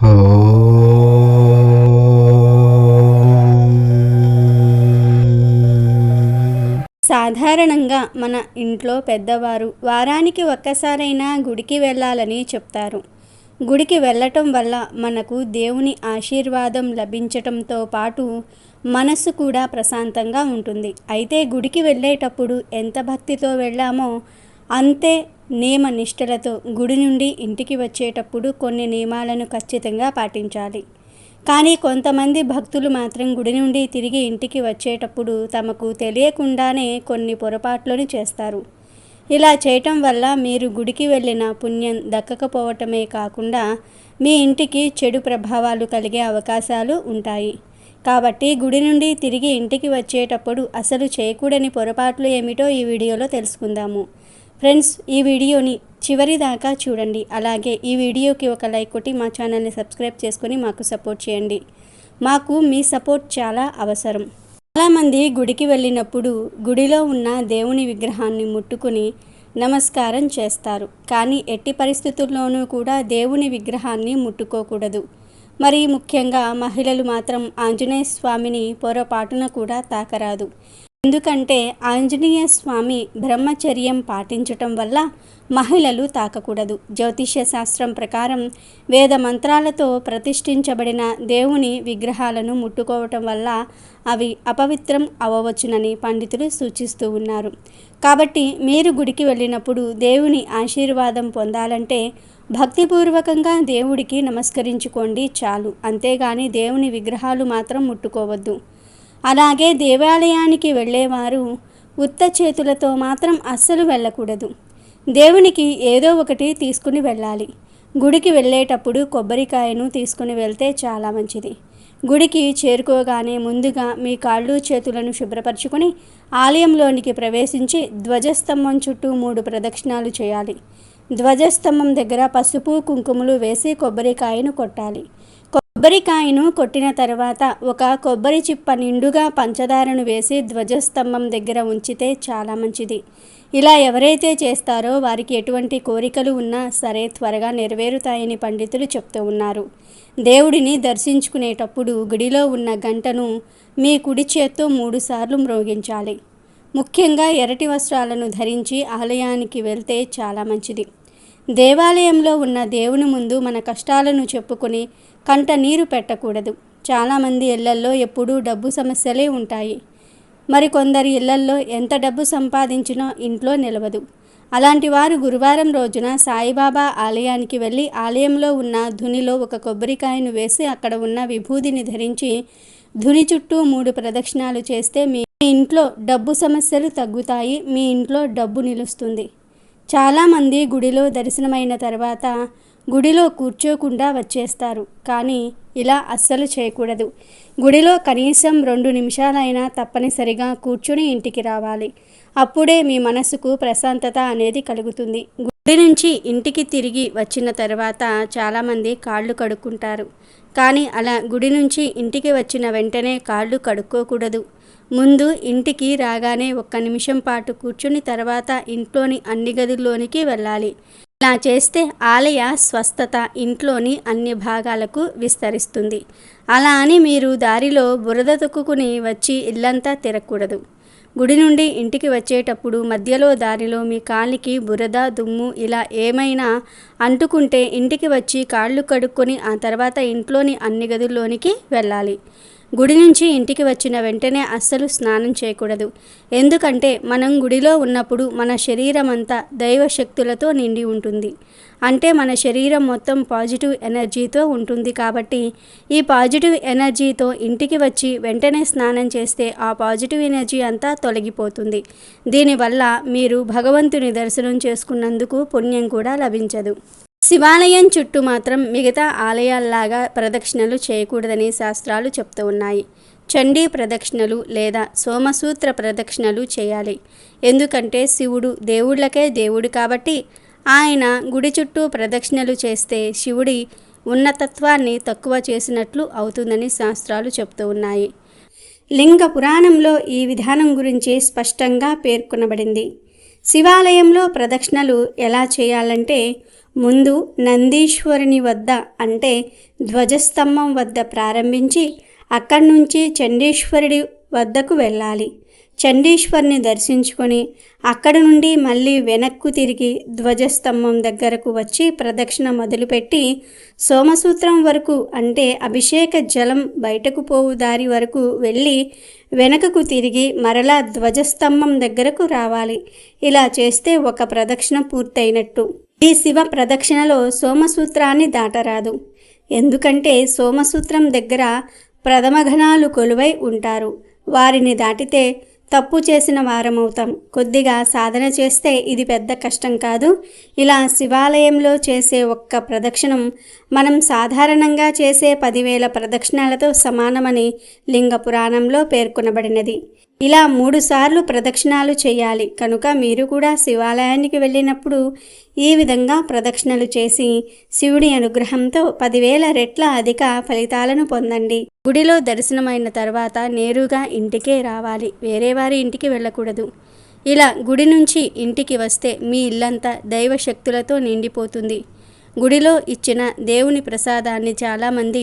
సాధారణంగా మన ఇంట్లో పెద్దవారు వారానికి ఒక్కసారైనా గుడికి వెళ్ళాలని చెప్తారు. గుడికి వెళ్ళటం వల్ల మనకు దేవుని ఆశీర్వాదం లభించటంతో పాటు మనసు కూడా ప్రశాంతంగా ఉంటుంది. అయితే గుడికి వెళ్ళేటప్పుడు ఎంత భక్తితో వెళ్ళామో అంతే నియమ నిష్టలతో గుడి నుండి ఇంటికి వచ్చేటప్పుడు కొన్ని నియమాలను ఖచ్చితంగా పాటించాలి. కానీ కొంతమంది భక్తులు మాత్రం గుడి నుండి తిరిగి ఇంటికి వచ్చేటప్పుడు తమకు తెలియకుండానే కొన్ని పొరపాట్లను చేస్తారు. ఇలా చేయటం వల్ల మీరు గుడికి వెళ్ళిన పుణ్యం దక్కకపోవటమే కాకుండా మీ ఇంటికి చెడు ప్రభావాలు కలిగే అవకాశాలు ఉంటాయి. కాబట్టి గుడి నుండి తిరిగి ఇంటికి వచ్చేటప్పుడు అసలు చేయకూడని పొరపాట్లు ఏమిటో ఈ వీడియోలో తెలుసుకుందాము. ఫ్రెండ్స్ ఈ వీడియోని చివరి దాకా చూడండి. అలాగే ఈ వీడియోకి ఒక లైక్ కొట్టి మా ఛానల్ని సబ్స్క్రైబ్ చేసుకొని మాకు సపోర్ట్ చేయండి. మాకు మీ సపోర్ట్ చాలా అవసరం. చాలామంది గుడికి వెళ్ళినప్పుడు గుడిలో ఉన్న దేవుని విగ్రహాన్ని ముట్టుకుని నమస్కారం చేస్తారు. కానీ ఎట్టి పరిస్థితుల్లోనూ కూడా దేవుని విగ్రహాన్ని ముట్టుకోకూడదు. మరి ముఖ్యంగా మహిళలు మాత్రం ఆంజనేయ స్వామిని పొరపాటున కూడా తాకరాదు. ఎందుకంటే ఆంజనేయ స్వామి బ్రహ్మచర్యం పాటించటం వల్ల మహిళలు తాకకూడదు. జ్యోతిష్య శాస్త్రం ప్రకారం వేద మంత్రాలతో ప్రతిష్ఠించబడిన దేవుని విగ్రహాలను ముట్టుకోవటం వల్ల అవి అపవిత్రం అవ్వవచ్చునని పండితులు సూచిస్తూ ఉన్నారు. కాబట్టి మీరు గుడికి వెళ్ళినప్పుడు దేవుని ఆశీర్వాదం పొందాలంటే భక్తిపూర్వకంగా దేవుడికి నమస్కరించుకోండి చాలు. అంతేగాని దేవుని విగ్రహాలు మాత్రం ముట్టుకోవద్దు. అలాగే దేవాలయానికి వెళ్ళేవారు. ఉత్త చేతులతో మాత్రం అస్సలు వెళ్ళకూడదు. దేవునికి ఏదో ఒకటి తీసుకుని వెళ్ళాలి. గుడికి వెళ్ళేటప్పుడు కొబ్బరికాయను తీసుకుని వెళ్తే చాలా మంచిది. గుడికి చేరుకోగానే ముందుగా మీ కాళ్ళు చేతులను శుభ్రపరచుకొని ఆలయంలోనికి ప్రవేశించి ధ్వజస్తంభం చుట్టూ మూడు ప్రదక్షిణాలు చేయాలి. ధ్వజస్తంభం దగ్గర పసుపు కుంకుమలు వేసి కొబ్బరికాయను కొట్టాలి. కొబ్బరికాయను కొట్టిన తర్వాత ఒక కొబ్బరి చిప్ప నిండుగా పంచదారను వేసి ధ్వజస్తంభం దగ్గర ఉంచితే చాలా మంచిది. ఇలా ఎవరైతే చేస్తారో వారికి ఎటువంటి కోరికలు ఉన్నా సరే త్వరగా నెరవేరుతాయని పండితులు చెప్తూ ఉన్నారు. దేవుడిని దర్శించుకునేటప్పుడు గుడిలో ఉన్న గంటను మీ కుడి చేత్తో మూడుసార్లు మ్రోగించాలి. ముఖ్యంగా ఎరటి వస్త్రాలను ధరించి ఆలయానికి వెళ్తే చాలా మంచిది. దేవాలయంలో ఉన్న దేవుని ముందు మన కష్టాలను చెప్పుకొని కంట నీరు పెట్టకూడదు. చాలామంది ఇళ్ళల్లో ఎప్పుడూ డబ్బు సమస్యలే ఉంటాయి. మరికొందరి ఇళ్ళల్లో ఎంత డబ్బు సంపాదించినా ఇంట్లో నిలవదు. అలాంటి వారు గురువారం రోజున సాయిబాబా ఆలయానికి వెళ్ళి ఆలయంలో ఉన్న ధునిలో ఒక కొబ్బరికాయను వేసి అక్కడ ఉన్న విభూదిని ధరించి ధుని చుట్టూ మూడు ప్రదక్షిణాలు చేస్తే మీ ఇంట్లో డబ్బు సమస్యలు తగ్గుతాయి మీ ఇంట్లో డబ్బు నిలుస్తుంది. చాలామంది గుడిలో దర్శనమైన తర్వాత గుడిలో కూర్చోకుండా వచ్చేస్తారు. కానీ ఇలా అస్సలు చేయకూడదు. గుడిలో కనీసం రెండు నిమిషాలైనా తప్పనిసరిగా కూర్చుని ఇంటికి రావాలి. అప్పుడే మీ మనసుకు ప్రశాంతత అనేది కలుగుతుంది. గుడి నుంచి ఇంటికి తిరిగి వచ్చిన తర్వాత చాలామంది కాళ్ళు కడుక్కుంటారు. కానీ అలా గుడి నుంచి ఇంటికి వచ్చిన వెంటనే కాళ్ళు కడుక్కోకూడదు. ముందు ఇంటికి రాగానే ఒక్క నిమిషం పాటు కూర్చుని తర్వాత ఇంట్లోని అన్ని గదుల్లోనికి వెళ్ళాలి. ఇలా చేస్తే ఆలయ స్వస్థత ఇంట్లోని అన్ని భాగాలకు విస్తరిస్తుంది. అలా అని మీరు దారిలో బురద తొక్కుకుని వచ్చి ఇల్లంతా తిరగకూడదు. గుడి నుండి ఇంటికి వచ్చేటప్పుడు మధ్యలో దారిలో మీ కాలికి బురద దుమ్ము ఇలా ఏమైనా అంటుకుంటే ఇంటికి వచ్చి కాళ్ళు కడుక్కొని ఆ తర్వాత ఇంట్లోని అన్ని గదుల్లోనికి వెళ్ళాలి. గుడి నుంచి ఇంటికి వచ్చిన వెంటనే అస్సలు స్నానం చేయకూడదు. ఎందుకంటే మనం గుడిలో ఉన్నప్పుడు మన శరీరం అంతా దైవ శక్తులతో నిండి ఉంటుంది. అంటే మన శరీరం మొత్తం పాజిటివ్ ఎనర్జీతో ఉంటుంది కాబట్టి ఈ పాజిటివ్ ఎనర్జీతో ఇంటికి వచ్చి వెంటనే స్నానం చేస్తే ఆ పాజిటివ్ ఎనర్జీ అంతా తొలగిపోతుంది. దీనివల్ల మీరు భగవంతుని దర్శనం చేసుకున్నందుకు పుణ్యం కూడా లభించదు. శివాలయం చుట్టూ మాత్రం మిగతా ఆలయాల్లాగా ప్రదక్షిణలు చేయకూడదని శాస్త్రాలు చెప్తూ ఉన్నాయి. చండీ ప్రదక్షిణలు లేదా సోమసూత్ర ప్రదక్షిణలు చేయాలి. ఎందుకంటే శివుడు దేవుళ్ళకే దేవుడు కాబట్టి ఆయన గుడి చుట్టూ ప్రదక్షిణలు చేస్తే శివుడి ఉన్నతత్వాన్ని తక్కువ చేసినట్లు అవుతుందని శాస్త్రాలు చెప్తూ ఉన్నాయి. లింగ పురాణంలో ఈ విధానం గురించి స్పష్టంగా పేర్కొనబడింది. శివాలయంలో ప్రదక్షిణలు ఎలా చేయాలంటే ముందు నందీశ్వరుని వద్ద అంటే ధ్వజస్తంభం వద్ద ప్రారంభించి అక్కడి నుంచి చండీశ్వరుడి వద్దకు వెళ్ళాలి. చండీశ్వర్ని దర్శించుకొని అక్కడ నుండి మళ్ళీ వెనక్కు తిరిగి ధ్వజస్తంభం దగ్గరకు వచ్చి ప్రదక్షిణ మొదలుపెట్టి సోమసూత్రం వరకు అంటే అభిషేక జలం బయటకు పోవు దారి వరకు వెళ్ళి వెనకకు తిరిగి మరలా ధ్వజస్తంభం దగ్గరకు రావాలి. ఇలా చేస్తే ఒక ప్రదక్షిణ పూర్తయినట్టు. ఈ శివ ప్రదక్షిణలో సోమసూత్రాన్ని దాటరాదు. ఎందుకంటే సోమసూత్రం దగ్గర ప్రథమఘనాలు కొలువై ఉంటారు. వారిని దాటితే తప్పు చేసిన వారమవుతాం. కొద్దిగా సాధన చేస్తే ఇది పెద్ద కష్టం కాదు. ఇలా శివాలయంలో చేసే ఒక్క ప్రదక్షిణం మనం సాధారణంగా చేసే పదివేల ప్రదక్షిణాలతో సమానమని లింగ పురాణంలో పేర్కొనబడినది. ఇలా మూడుసార్లు ప్రదక్షిణాలు చేయాలి. కనుక మీరు కూడా శివాలయానికి వెళ్ళినప్పుడు ఈ విధంగా ప్రదక్షిణలు చేసి శివుడి అనుగ్రహంతో పదివేల రెట్ల అధిక ఫలితాలను పొందండి. గుడిలో దర్శనమైన తర్వాత నేరుగా ఇంటికే రావాలి. వేరే వారి ఇంటికి వెళ్ళకూడదు. ఇలా గుడి నుంచి ఇంటికి వస్తే మీ ఇల్లంతా దైవ శక్తులతో నిండిపోతుంది. గుడిలో ఇచ్చిన దేవుని ప్రసాదాన్ని చాలామంది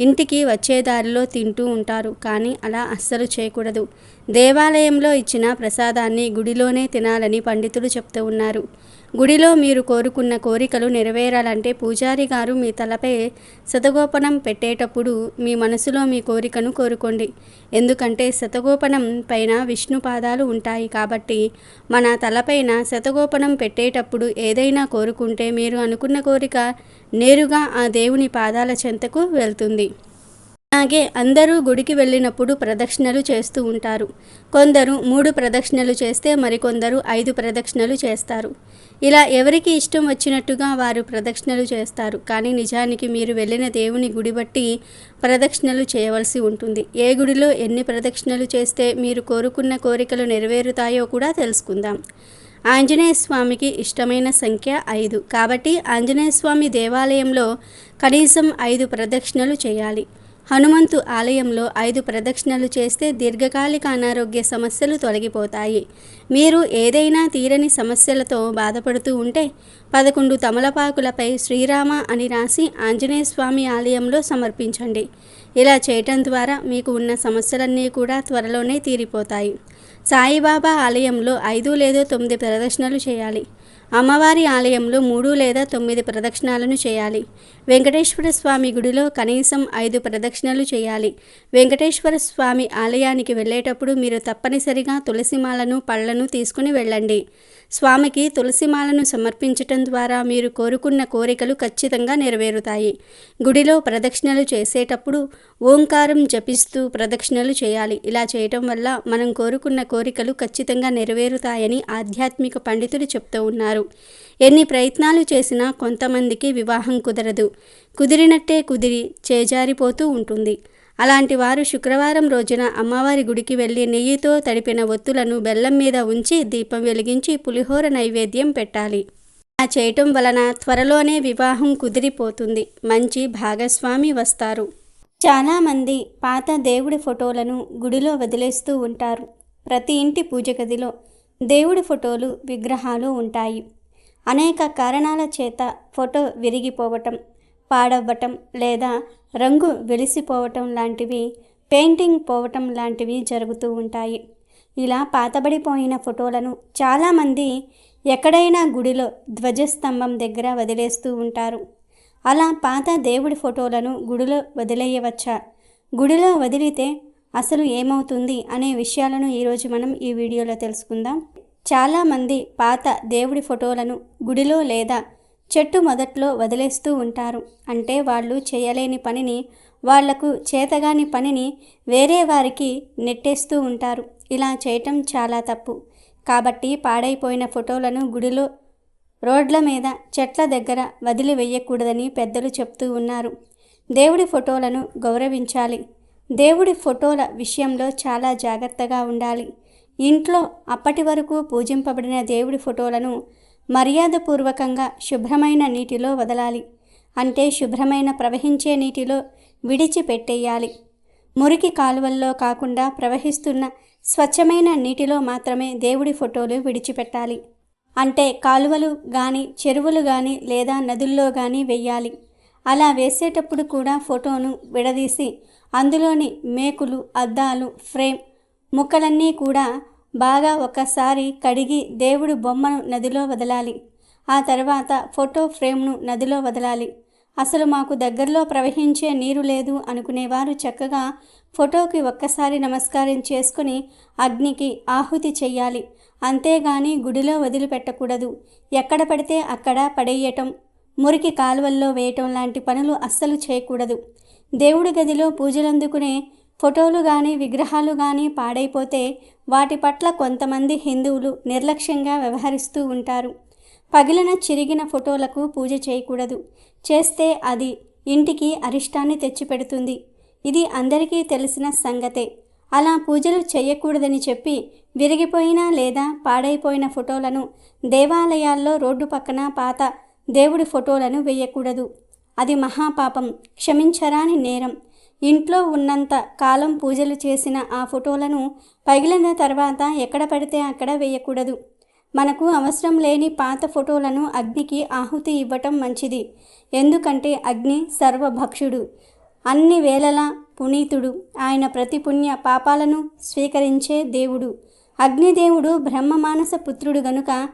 ఇంటికి వచ్చే దారిలో తింటూ ఉంటారు. కానీ అలా అస్సలు చేయకూడదు. దేవాలయంలో ఇచ్చిన ప్రసాదాన్ని గుడిలోనే తినాలని పండితులు చెప్తూ ఉన్నారు. గుడిలో మీరు కోరుకున్న కోరికలు నెరవేరాలంటే పూజారి గారు మీ తలపై శతగోపనం పెట్టేటప్పుడు మీ మనసులో మీ కోరికను కోరుకోండి. ఎందుకంటే శతగోపనం పైన విష్ణు పాదాలు ఉంటాయి కాబట్టి మన తలపైన శతగోపనం పెట్టేటప్పుడు ఏదైనా కోరుకుంటే మీరు అనుకున్న కోరిక నేరుగా ఆ దేవుని పాదాల చెంతకు వెళ్తుంది. అలాగే అందరూ గుడికి వెళ్ళినప్పుడు ప్రదక్షిణలు చేస్తూ ఉంటారు. కొందరు మూడు ప్రదక్షిణలు చేస్తే మరికొందరు ఐదు ప్రదక్షిణలు చేస్తారు. ఇలా ఎవరికి ఇష్టం వచ్చినట్టుగా వారు ప్రదక్షిణలు చేస్తారు. కానీ నిజానికి మీరు వెళ్ళిన దేవుని గుడి బట్టి ప్రదక్షిణలు చేయవలసి ఉంటుంది. ఏ గుడిలో ఎన్ని ప్రదక్షిణలు చేస్తే మీరు కోరుకున్న కోరికలు నెరవేరుతాయో కూడా తెలుసుకుందాం. ఆంజనేయ స్వామికి ఇష్టమైన సంఖ్య ఐదు. కాబట్టి ఆంజనేయ స్వామి దేవాలయంలో కనీసం ఐదు ప్రదక్షిణలు చేయాలి. హనుమంతు ఆలయంలో ఐదు ప్రదక్షిణలు చేస్తే దీర్ఘకాలిక అనారోగ్య సమస్యలు తొలగిపోతాయి. మీరు ఏదైనా తీరని సమస్యలతో బాధపడుతూ ఉంటే పదకొండు తమలపాకులపై శ్రీరామ అని రాసి ఆంజనేయ స్వామి ఆలయంలో సమర్పించండి. ఇలా చేయటం ద్వారా మీకు ఉన్న సమస్యలన్నీ కూడా త్వరలోనే తీరిపోతాయి. సాయిబాబా ఆలయంలో ఐదు లేదా తొమ్మిది ప్రదర్శనలు చేయాలి. అమ్మవారి ఆలయంలో మూడు లేదా తొమ్మిది ప్రదక్షిణాలను చేయాలి. వెంకటేశ్వర స్వామి గుడిలో కనీసం ఐదు ప్రదక్షిణలు చేయాలి. వెంకటేశ్వర స్వామి ఆలయానికి వెళ్ళేటప్పుడు మీరు తప్పనిసరిగా తులసిమాలను పళ్ళను తీసుకుని వెళ్ళండి. స్వామికి తులసిమాలను సమర్పించటం ద్వారా మీరు కోరుకున్న కోరికలు ఖచ్చితంగా నెరవేరుతాయి. గుడిలో ప్రదక్షిణలు చేసేటప్పుడు ఓంకారం జపిస్తూ ప్రదక్షిణలు చేయాలి. ఇలా చేయటం వల్ల మనం కోరుకున్న కోరికలు ఖచ్చితంగా నెరవేరుతాయని ఆధ్యాత్మిక పండితులు చెప్తూ ఉన్నారు. ఎన్ని ప్రయత్నాలు చేసినా కొంతమందికి వివాహం కుదరదు. కుదిరినట్టే కుదిరి చేజారిపోతూ ఉంటుంది. అలాంటి వారు శుక్రవారం రోజున అమ్మవారి గుడికి వెళ్ళి నెయ్యితో తడిపిన ఒత్తులను బెల్లం మీద ఉంచి దీపం వెలిగించి పులిహోర నైవేద్యం పెట్టాలి. అలా చేయటం వలన త్వరలోనే వివాహం కుదిరిపోతుంది. మంచి భాగస్వామి వస్తారు. చాలామంది పాత దేవుడి ఫోటోలను గుడిలో వదిలేస్తూ ఉంటారు. ప్రతి ఇంటి పూజ గదిలో దేవుడి ఫోటోలు విగ్రహాలు ఉంటాయి. అనేక కారణాల చేత ఫోటో విరిగిపోవటం పాడవ్వటం లేదా రంగు వెలిసిపోవటం లాంటివి పెయింటింగ్ పోవటం లాంటివి జరుగుతూ ఉంటాయి. ఇలా పాతబడిపోయిన ఫోటోలను చాలామంది ఎక్కడైనా గుడిలో ధ్వజస్తంభం దగ్గర వదిలేస్తూ ఉంటారు. అలా పాత దేవుడి ఫోటోలను గుడిలో వదిలేయవచ్చా? గుడిలో వదిలితే అసలు ఏమవుతుంది అనే విషయాలను ఈరోజు మనం ఈ వీడియోలో తెలుసుకుందాం. చాలామంది పాత దేవుడి ఫోటోలను గుడిలో లేదా చెట్టు మొదట్లో వదిలేస్తూ ఉంటారు. అంటే వాళ్ళు చేయలేని పనిని వాళ్ళకు చేతగాని పనిని వేరే వారికి నెట్టేస్తూ ఉంటారు. ఇలా చేయటం చాలా తప్పు. కాబట్టి పాడైపోయిన ఫోటోలను గుడిలో రోడ్ల మీద చెట్ల దగ్గర వదిలివేయకూడదని పెద్దలు చెప్తూ ఉన్నారు. దేవుడి ఫోటోలను గౌరవించాలి. దేవుడి ఫోటోల విషయంలో చాలా జాగ్రత్తగా ఉండాలి. ఇంట్లో అప్పటి వరకు పూజింపబడిన దేవుడి ఫోటోలను మర్యాదపూర్వకంగా శుభ్రమైన నీటిలో వదలాలి. అంటే శుభ్రమైన ప్రవహించే నీటిలో విడిచిపెట్టేయాలి. మురికి కాలువల్లో కాకుండా ప్రవహిస్తున్న స్వచ్ఛమైన నీటిలో మాత్రమే దేవుడి ఫోటోలు విడిచిపెట్టాలి. అంటే కాలువలు కానీ చెరువులు కానీ లేదా నదుల్లో కానీ వెయ్యాలి అలా వేసేటప్పుడు కూడా ఫోటోను విడదీసి అందులోని మేకులు అద్దాలు ఫ్రేమ్ ముక్కలన్నీ కూడా బాగా ఒకసారి కడిగి దేవుడు బొమ్మను నదిలో వదలాలి. ఆ తర్వాత ఫోటో ఫ్రేమ్ను నదిలో వదలాలి. అసలు మాకు దగ్గరలో ప్రవహించే నీరు లేదు అనుకునేవారు చక్కగా ఫోటోకి ఒక్కసారి నమస్కారం చేసుకుని అగ్నికి ఆహుతి చెయ్యాలి. అంతేగాని గుడిలో వదిలిపెట్టకూడదు. ఎక్కడ పడితే అక్కడ పడేయటం మురికి కాలువల్లో వేయటం లాంటి పనులు అస్సలు చేయకూడదు. దేవుడి గదిలో పూజలందుకునే ఫోటోలు కానీ విగ్రహాలు కానీ పాడైపోతే వాటి పట్ల కొంతమంది హిందువులు నిర్లక్ష్యంగా వ్యవహరిస్తూ ఉంటారు. పగిలిన చిరిగిన ఫోటోలకు పూజ చేయకూడదు. చేస్తే అది ఇంటికి అరిష్టాన్ని తెచ్చిపెడుతుంది. ఇది అందరికీ తెలిసిన సంగతే. అలా పూజలు చేయకూడదని చెప్పి విరిగిపోయిన లేదా పాడైపోయిన ఫోటోలను దేవాలయాల్లో రోడ్డు పక్కన పాత దేవుడి ఫోటోలను వేయకూడదు. అది మహాపాపం. క్షమించరాని నేరం. ఇంట్లో ఉన్నంత కాలం పూజలు చేసిన ఆ ఫోటోలను పగిలిన తర్వాత ఎక్కడ పడితే అక్కడ వేయకూడదు. మనకు అవసరం లేని పాత ఫోటోలను అగ్నికి ఆహుతి ఇవ్వటం మంచిది. ఎందుకంటే అగ్ని సర్వభక్షుడు అన్ని వేళలా పునీతుడు. ఆయన ప్రతి పుణ్య పాపాలను స్వీకరించే దేవుడు. అగ్నిదేవుడు బ్రహ్మమానస పుత్రుడు గనుక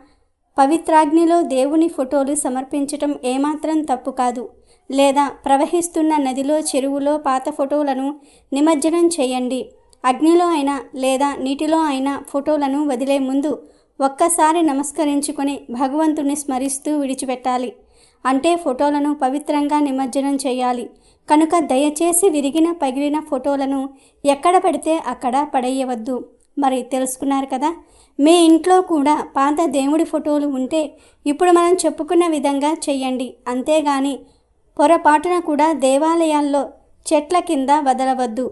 పవిత్రాగ్నిలో దేవుని ఫోటోలు సమర్పించటం ఏమాత్రం తప్పు కాదు. లేదా ప్రవహిస్తున్న నదిలో చెరువులో పాత ఫోటోలను నిమజ్జనం చేయండి. అగ్నిలో అయినా లేదా నీటిలో అయినా ఫోటోలను వదిలే ముందు ఒక్కసారి నమస్కరించుకొని భగవంతుని స్మరిస్తూ విడిచిపెట్టాలి. అంటే ఫోటోలను పవిత్రంగా నిమజ్జనం చేయాలి. కనుక దయచేసి విరిగిన పగిలిన ఫోటోలను ఎక్కడ పడితే అక్కడ పడేయవద్దు. మరి తెలుసుకున్నారు కదా? మీ ఇంట్లో కూడా పాత దేవుడి ఫోటోలు ఉంటే ఇప్పుడు మనం చెప్పుకున్న విధంగా చెయ్యండి అంతేగాని పొరపాటున కూడా దేవాలయాల్లో చెట్ల కింద వదలవద్దు.